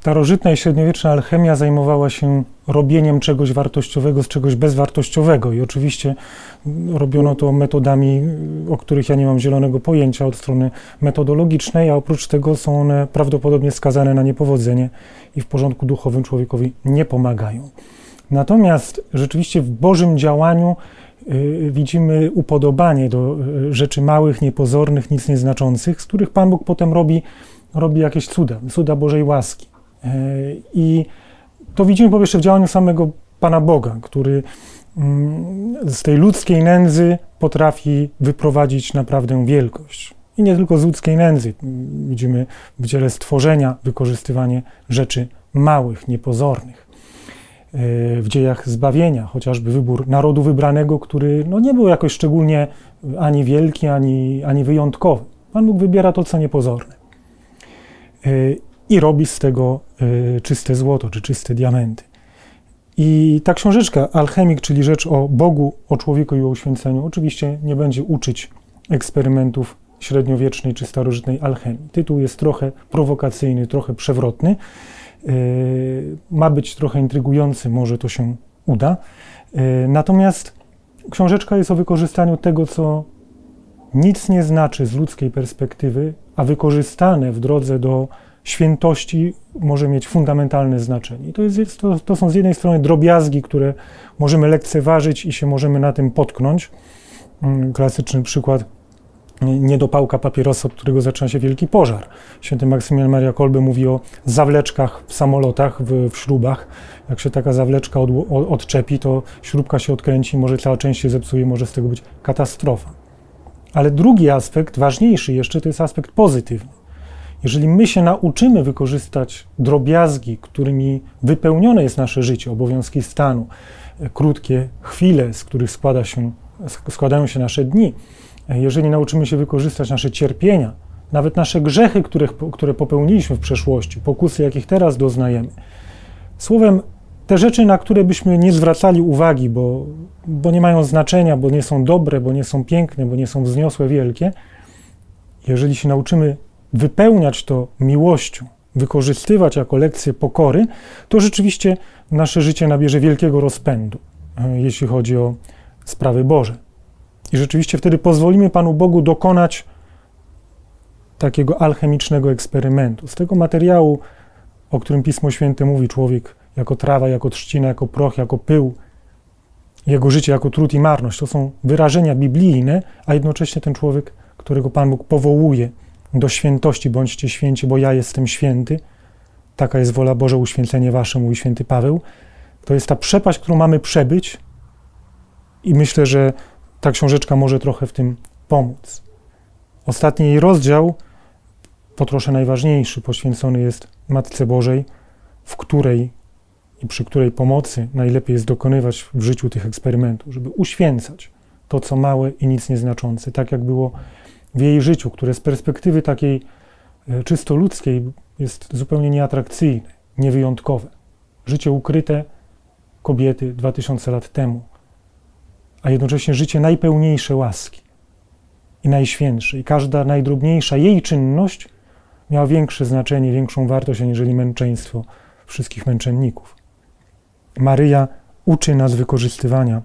Starożytna i średniowieczna alchemia zajmowała się robieniem czegoś wartościowego z czegoś bezwartościowego i oczywiście robiono to metodami, o których ja nie mam zielonego pojęcia od strony metodologicznej, a oprócz tego są one prawdopodobnie skazane na niepowodzenie i w porządku duchowym człowiekowi nie pomagają. Natomiast rzeczywiście w Bożym działaniu y, widzimy upodobanie do y, rzeczy małych, niepozornych, nic nieznaczących, z których Pan Bóg potem robi, robi jakieś cuda, cuda Bożej łaski. Y, I to widzimy po pierwsze w działaniu samego Pana Boga, który mm, z tej ludzkiej nędzy potrafi wyprowadzić naprawdę wielkość. I nie tylko z ludzkiej nędzy. Widzimy w dziele stworzenia wykorzystywanie rzeczy małych, niepozornych. W dziejach zbawienia, chociażby wybór narodu wybranego, który no, nie był jakoś szczególnie ani wielki, ani, ani wyjątkowy. Pan Bóg wybiera to, co niepozorne. I robi z tego czyste złoto, czy czyste diamenty. I ta książeczka, Alchemik, czyli rzecz o Bogu, o człowieku i o uświęceniu, oczywiście nie będzie uczyć eksperymentów średniowiecznej czy starożytnej alchemii. Tytuł jest trochę prowokacyjny, trochę przewrotny. Yy, ma być trochę intrygujący, może to się uda. Yy, natomiast książeczka jest o wykorzystaniu tego, co nic nie znaczy z ludzkiej perspektywy, a wykorzystane w drodze do świętości może mieć fundamentalne znaczenie. to, jest, to, to są z jednej strony drobiazgi, które możemy lekceważyć i się możemy na tym potknąć. Yy, klasyczny przykład niedopałka papierosa, od którego zaczyna się wielki pożar. Święty Maksymilian Maria Kolbe mówi o zawleczkach w samolotach, w, w śrubach. Jak się taka zawleczka od, odczepi, to śrubka się odkręci, może cała część się zepsuje, może z tego być katastrofa. Ale drugi aspekt, ważniejszy jeszcze, to jest aspekt pozytywny. Jeżeli my się nauczymy wykorzystać drobiazgi, którymi wypełnione jest nasze życie, obowiązki stanu, krótkie chwile, z których składa się, składają się nasze dni, jeżeli nauczymy się wykorzystać nasze cierpienia, nawet nasze grzechy, które, które popełniliśmy w przeszłości, pokusy, jakich teraz doznajemy, słowem, te rzeczy, na które byśmy nie zwracali uwagi, bo, bo nie mają znaczenia, bo nie są dobre, bo nie są piękne, bo nie są wzniosłe, wielkie, jeżeli się nauczymy wypełniać to miłością, wykorzystywać jako lekcję pokory, to rzeczywiście nasze życie nabierze wielkiego rozpędu, e, jeśli chodzi o sprawy Boże. I rzeczywiście wtedy pozwolimy Panu Bogu dokonać takiego alchemicznego eksperymentu. Z tego materiału, o którym Pismo Święte mówi, człowiek jako trawa, jako trzcina, jako proch, jako pył, jego życie jako trud i marność, to są wyrażenia biblijne, a jednocześnie ten człowiek, którego Pan Bóg powołuje do świętości, bądźcie święci, bo ja jestem święty, taka jest wola Boże, uświęcenie wasze, mówi święty Paweł, to jest ta przepaść, którą mamy przebyć i myślę, że ta książeczka może trochę w tym pomóc. Ostatni jej rozdział, po trosze najważniejszy, poświęcony jest Matce Bożej, w której i przy której pomocy najlepiej jest dokonywać w życiu tych eksperymentów, żeby uświęcać to, co małe i nic nieznaczące, tak jak było w jej życiu, które z perspektywy takiej e, czysto ludzkiej jest zupełnie nieatrakcyjne, niewyjątkowe. Życie ukryte kobiety 2000 lat temu, a jednocześnie życie najpełniejsze łaski i najświętsze. I każda najdrobniejsza jej czynność miała większe znaczenie, większą wartość, aniżeli męczeństwo wszystkich męczenników. Maryja uczy nas wykorzystywania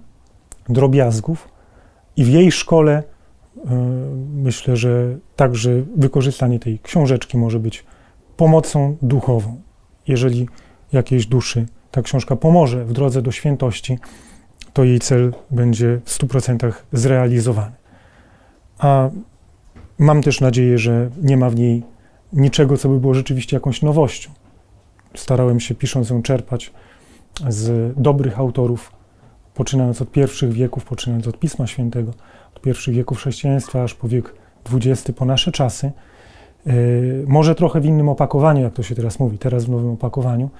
drobiazgów i w jej szkole myślę, że także wykorzystanie tej książeczki może być pomocą duchową. Jeżeli jakiejś duszy ta książka pomoże w drodze do świętości, to jej cel będzie w 100% zrealizowany. A mam też nadzieję, że nie ma w niej niczego, co by było rzeczywiście jakąś nowością. Starałem się, pisząc ją, czerpać z dobrych autorów, poczynając od pierwszych wieków, poczynając od Pisma Świętego, od pierwszych wieków chrześcijaństwa, aż po wiek XX, po nasze czasy. Yy, może trochę w innym opakowaniu, jak to się teraz mówi, teraz w nowym opakowaniu.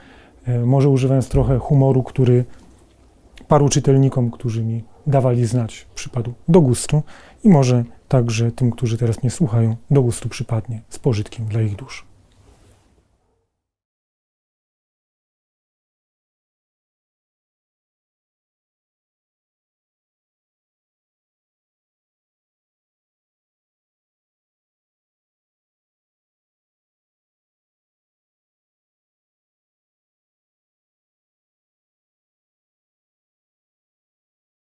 Yy, może używając trochę humoru, który paru czytelnikom, którzy mi dawali znać, przypadł do gustu i może także tym, którzy teraz mnie słuchają, do gustu przypadnie z pożytkiem dla ich dusz.